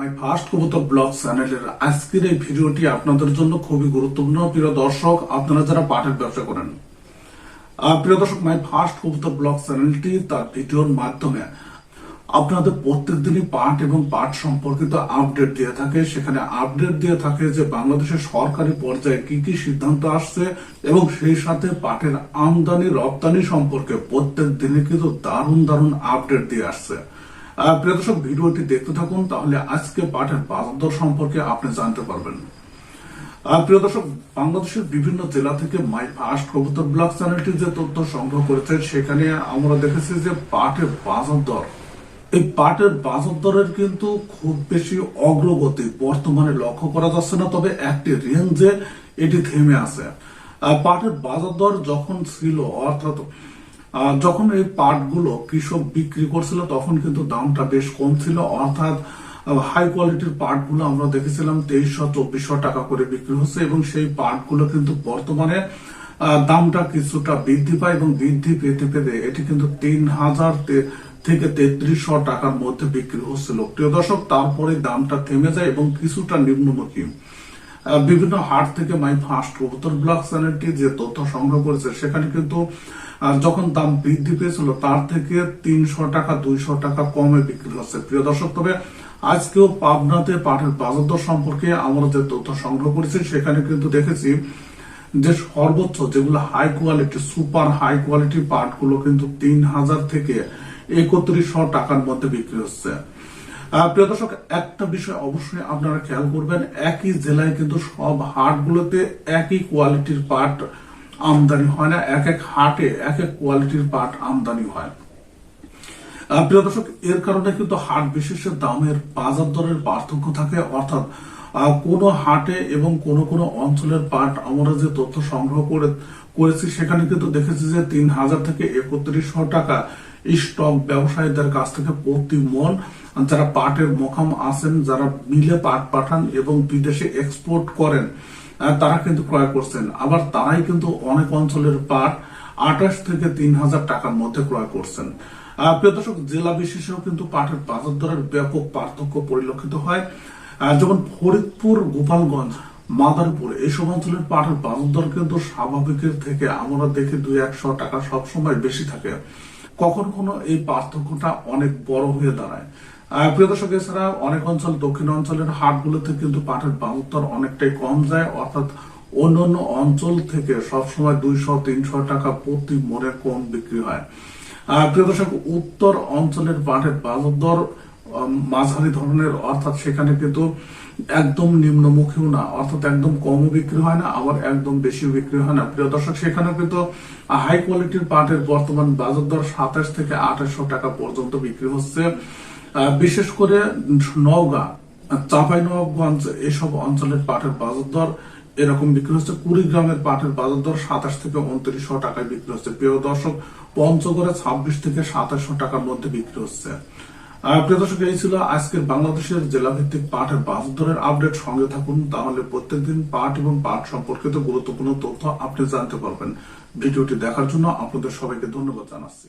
My first কবুতর blog চ্যানেলের আজকের এই ভিডিওটি আপনাদের জন্য খুবই গুরুত্বপূর্ণ। প্রিয় দর্শক, আপনারা যারা পাটের ব্যবসা করেন প্রিয় দর্শক মাই ফার্স্ট কবুতর ব্লগ চ্যানেলটি তার ভিডিওর মাধ্যমে আপনাদের প্রত্যেক দিনই পাট এবং পাট সম্পর্কিত আপডেট দিয়ে থাকে। সেখানে আপডেট দিয়ে থাকে যে বাংলাদেশের সরকারি পর্যায়ে কি কি সিদ্ধান্ত আসছে এবং সেই সাথে পাটের আমদানি রপ্তানি সম্পর্কে প্রত্যেক দিনে কিন্তু দারুণ দারুণ আপডেট দিয়ে আসছে। আহ, প্রিয় দর্শক ভিডিওটি দেখতে থাকুন তাহলে আজকে পাটের বাজার সম্পর্কে আপনি জানতে পারবেন। প্রিয় দর্শক বাংলাদেশের বিভিন্ন জেলা থেকে মাই ফার্স্ট কবুতর চ্যানেলটি যে তথ্য সংগ্রহ করেছে সেখানে আমরা দেখেছি যে পাটের বাজার দর এই পাটের বাজার দরের কিন্তু খুব বেশি অগ্রগতি বর্তমানে লক্ষ্য করা যাচ্ছে না তবে একটি রেঞ্জে এটি থেমে আছে। পাটের বাজার দর যখন ছিল অর্থাৎ যখন এই পাটগুলো কৃষক বিক্রি করছিল, তখন কিন্তু দামটা বেশ কম ছিল। অর্থাৎ হাই কোয়ালিটির পাটগুলো আমরা দেখেছিলাম, তেইশশো, চব্বিশশো টাকা করে বিক্রি হচ্ছে এবং সেই পাটগুলো কিন্তু বর্তমানে দামটা কিছুটা বৃদ্ধি পায় এবং বৃদ্ধি পেতে পেতে এটি কিন্তু তিন হাজার থেকে তেত্রিশশো টাকার মধ্যে বিক্রি হচ্ছিল প্রিয় দর্শক। তারপরে দামটা থেমে যায় এবং কিছুটা নিম্নমুখী। বিভিন্ন হাট থেকে মাই ফার্স্ট কবুতর ব্লগ চ্যানেলটি যে তথ্য সংগ্রহ করেছে, সেখানে কিন্তু যখন দাম বৃদ্ধি পেয়েছিল, তার থেকে তিনশো টাকা, দুইশো টাকা কমে বিক্রি হচ্ছে। প্রিয় দর্শক, তবে আজকেও পাবনাতে পাটের বাজার দর সম্পর্কে আমরা যে তথ্য সংগ্রহ করেছি, সেখানে কিন্তু দেখেছি যে সর্বোচ্চ যেগুলো high quality super high quality পাটগুলো কিন্তু তিন হাজার থেকে একত্রিশশো টাকার মধ্যে বিক্রি হচ্ছে। প্রিয় দর্শক, একটা বিষয় অবশ্যই আপনারা খেয়াল করবেন, একই জেলায় কিন্তু সব হাটগুলোতে একই কোয়ালিটির পাট আমদানি হয় না, এক এক হাটে এক এক কোয়ালিটির পাট আমদানি হয়। প্রিয় দর্শক, এর কারণে কিন্তু হাট বিশেষের দামের বাজার দরের পার্থক্য থাকে। অর্থাৎ কোন হাটে এবং কোন কোন অঞ্চলের পাট আমরা যে তথ্য সংগ্রহ করে, করেছি, সেখানে কিন্তু দেখেছি যে তিন হাজার থেকে একত্রিশশো টাকা স্টক ব্যবসায়ীদের কাছ থেকে প্রতি মন যারা পাটের মোকাম আছেন, যারা মিলে পাট পাঠান এবং বিদেশে এক্সপোর্ট করেন তারা কিন্তু ক্রয় করছেন। আবার তারাই কিন্তু অনেক অঞ্চলের পাট আঠাশ থেকে তিন হাজার টাকার মধ্যে ক্রয় করছেন। আহ, প্রিয় দর্শক জেলা বিশেষেও কিন্তু পাটের বাজার দরের ব্যাপক পার্থক্য পরিলক্ষিত হয়। যেমন ফরিদপুর গোপালগঞ্জ মাদারীপুর এইসব অঞ্চলের পাটের বাজার দর কিন্তু স্বাভাবিকের থেকে আমরা দেখি দুই একশো টাকা সবসময় বেশি থাকে। কখন কোনো এই পার্থক্যটা অনেক বড় হয়ে দাঁড়ায়। প্রিয় দর্শক, এছাড়া অনেক অঞ্চল, দক্ষিণ অঞ্চলের হাটগুলোতে কিন্তু পাটের দর অনেকটাই কম যায়। অর্থাৎ অন্যান্য অঞ্চল থেকে সবসময় দুইশো, তিনশো টাকা প্রতি মনে কম বিক্রি হয়। প্রিয় দর্শক, উত্তর অঞ্চলের পাটের বাজার দর মাঝারি ধরনের, অর্থাৎ সেখানে কিন্তু একদম নিম্নমুখীও না, অর্থাৎ একদম কমও বিক্রি হয় না, আবার একদম বেশি বিক্রি হয় না। প্রিয় দর্শক সেখানে কিন্তু হাই কোয়ালিটির পাটের বর্তমান বাজার দর সাতাশ থেকে আঠাশশো টাকা পর্যন্ত বিক্রি হচ্ছে। বিশেষ করে নওগাঁ, চাপাই নবাবগঞ্জ এসব অঞ্চলের পাটের বাজার দর এরকম বিক্রি হচ্ছে। কুড়িগ্রামের পাটের বাজার দর সাতাশ থেকে উনত্রিশশো টাকায় বিক্রি হচ্ছে। প্রিয় দর্শক, পঞ্চগড়ে ছাব্বিশ থেকে সাতাশশো টাকার মধ্যে বিক্রি হচ্ছে। প্রিয় দর্শক, এই ছিল আজকের বাংলাদেশের জেলাভিত্তিক পাটের বাজার দরের আপডেট। সঙ্গে থাকুন, তাহলে প্রত্যেকদিন পাট এবং পাট সম্পর্কিত গুরুত্বপূর্ণ তথ্য আপনি জানতে পারবেন। ভিডিওটি দেখার জন্য আপনাদের সবাইকে ধন্যবাদ জানাচ্ছি।